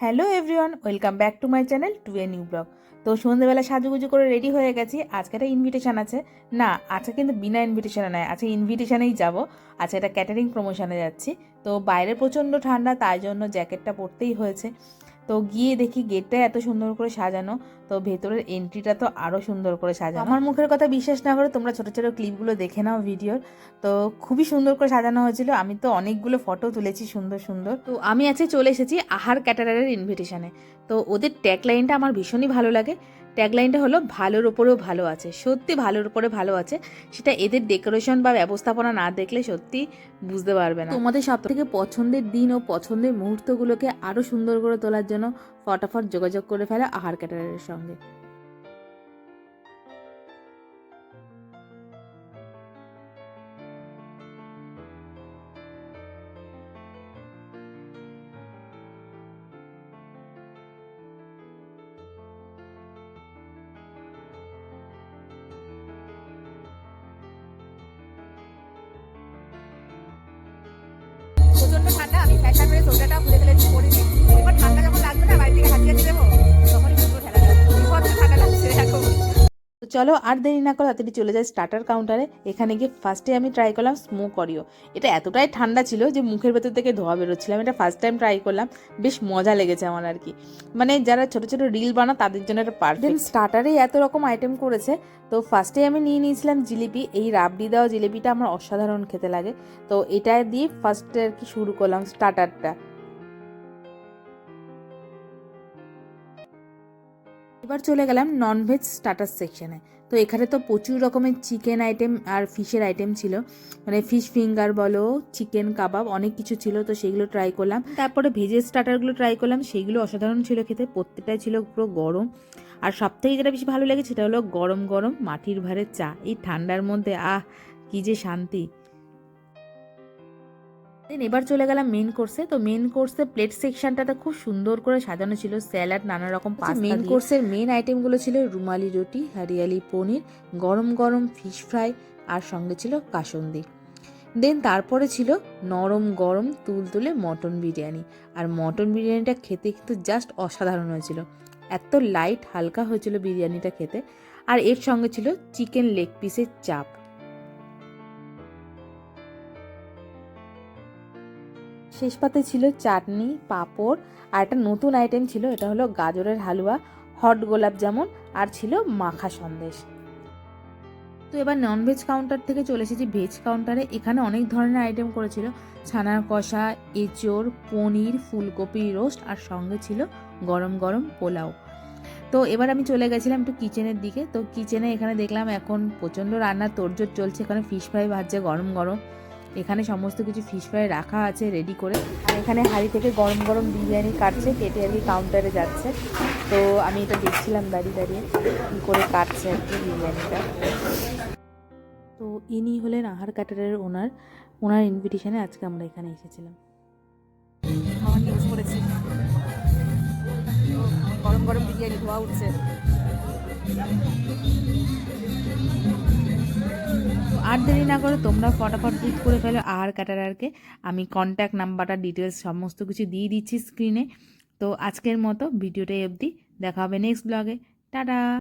Hello everyone, welcome back to my channel to a new vlog. তো সন্ধ্যেবেলা সাজুগুজু করে রেডি হয়ে গেছি। আজকে একটা ইনভিটেশান আছে। না, আজকে কিন্তু বিনা ইনভিটেশানে নয়, আজকে ইনভিটেশানেই যাব। আজকে একটা ক্যাটারিং প্রমোশনে যাচ্ছি। তো বাইরে প্রচণ্ড ঠান্ডা, তাই জন্য জ্যাকেটটা পরতেই হয়েছে। তো গিয়ে দেখি গেটটা এত সুন্দর করে সাজানো, তো ভেতরের এন্ট্রিটা তো আরও সুন্দর করে সাজানো। আমার মুখের কথা বিশ্বাস না করে তোমরা ছোটো ছোটো ক্লিপগুলো দেখে নাও ভিডিওর। তো খুবই সুন্দর করে সাজানো হয়েছিল। আমি তো অনেকগুলো ফটো তুলেছি সুন্দর সুন্দর। তো আমি আছে চলে এসেছি আহার ক্যাটারের ইনভিটেশনে তো ওদের ট্যাগলাইনটা আমার ভীষণই ভালো লাগে। ট্যাগলাইনটা হলো, ভালোর ওপরেও ভালো আছে। সত্যি ভালোর উপরে ভালো আছে, সেটা এদের ডেকোরেশন বা ব্যবস্থাপনা না দেখলে সত্যি বুঝতে পারবে না। তোমাদের সব থেকে পছন্দের দিন ও পছন্দের মুহূর্তগুলোকে আরও সুন্দর করে তোলার জন্য ফটাফট যোগাযোগ করে ফেলে আহার ক্যাটারের সঙ্গে। ঠান্ডা, আমি ফ্যাশন করে সোয়েটারটা খুলে ফেলেছি পরিনি এবার ঠান্ডা যখন লাগবে না, বাড়ি থেকে হাতিয়ে দেবো। চলো আর দেরি না করে তাড়াতাড়ি চলে যাই স্টার্টার কাউন্টারে এখানে গিয়ে ফার্স্টে আমি ট্রাই করলাম স্মোক অরিও এটা এতটাই ঠান্ডা ছিল যে মুখের ভেতর থেকে ধোয়া বেরোচ্ছিলাম। এটা ফার্স্ট টাইম ট্রাই করলাম। বেশ মজা লেগেছে আমার আর কি। মানে যারা ছোট ছোট রিল বানা তাদের জন্য এটা পারফেক্ট স্টার্টারে এত রকম আইটেম করেছে, তো ফার্স্টে আমি নিয়ে নিয়েছিলাম জিলিপি। এই রাবড়ি দেওয়া জিলিপিটা আমার অসাধারণ খেতে লাগে। তো এটা দিয়ে ফার্স্টে আর কি শুরু করলাম স্টার্টারটা এবার চলে গেলাম ননভেজ স্টার্টার সেকশানে তো এখানে তো প্রচুর রকমের চিকেন আইটেম আর ফিশের আইটেম ছিল। মানে ফিশ ফিঙ্গার বলো চিকেন কাবাব অনেক কিছু ছিল, তো সেগুলো ট্রাই করলাম। তারপরে ভেজের স্টার্টারগুলো ট্রাই করলাম, সেগুলো অসাধারণ ছিল খেতে, প্রত্যেকটাই ছিল পুরো গরম। আর সব থেকে যেটা বেশি ভালো লাগে সেটা হলো গরম গরম মাটির ভারের চা। এই ঠান্ডার মধ্যে, আহ, কি যে শান্তি। দেন এবার চলে গেলাম মেন কোর্সে তো মেন কোর্সে প্লেট সেকশনটাতে খুব সুন্দর করে সাজানো ছিল স্যালাড নানা রকম পাস্তা মেন কোর্সের মেন আইটেমগুলো ছিল রুমালি রুটি হরিয়ালি পনির গরম গরম ফিশ ফ্রাই আর সঙ্গে ছিল কাসন্দি। দেন তারপরে ছিল নরম গরম তুলতুলে মটন বিরিয়ানি। আর মটন বিরিয়ানিটা খেতে কিন্তু জাস্ট অসাধারণ হয়েছিল। এত লাইট হালকা হয়েছিল বিরিয়ানিটা খেতে। আর এর সঙ্গে ছিল চিকেন লেগ পিসের চাপ। শেষ পাতে ছিল চাটনি, পাঁপড়, আর একটা নতুন আইটেম ছিল, এটা হলো গাজরের হালুয়া হট গোলাপ জামুন, আর ছিল মাখা সন্দেশ। তো এবার ননভেজ কাউন্টার থেকে চলে এসেছি। ভেজ কাউন্টারে এখানে অনেক ধরনের আইটেম করেছিল। ছানার কষা, এঁচোড়, পনির, ফুলকপি রোস্ট আর সঙ্গে ছিল গরম গরম পোলাও। তো এবার আমি চলে গেছিলাম একটু কিচেনের দিকে। তো কিচেনে এখানে দেখলাম এখন প্রচণ্ড রান্নার তোড়জোড় চলছে। এখানে ফিশ ফ্রাই ভাজছে গরম গরম। এখানে সমস্ত কিছু ফিশ ফ্রাই রাখা আছে রেডি করে। আর এখানে হাঁড়ি থেকে গরম গরম বিরিয়ানি কাটছে, কেটে আর কি কাউন্টারে যাচ্ছে। তো আমি এটা দেখছিলাম দাঁড়িয়ে দাঁড়িয়ে, কী করে কাটছে আর কি বিরিয়ানিটা। তো ইনি হলেন আহার কাটারের ওনার। ওনার ইনভিটেশনে আজকে আমরা এখানে এসেছিলাম। করেছি গরম গরম বিরিয়ানি ধোয়া উঠছে। আর দেরি না করে তোমরা ফটাফট বুক করে ফেলো আর ক্যাটারারকে। আমি কন্ট্যাক্ট নাম্বারটা ডিটেলস সমস্ত কিছু দিয়ে দিচ্ছি স্ক্রিনে তো আজকের মতো, ভিডিওটাই অবধি। দেখা হবে নেক্সট ব্লগে টাটা!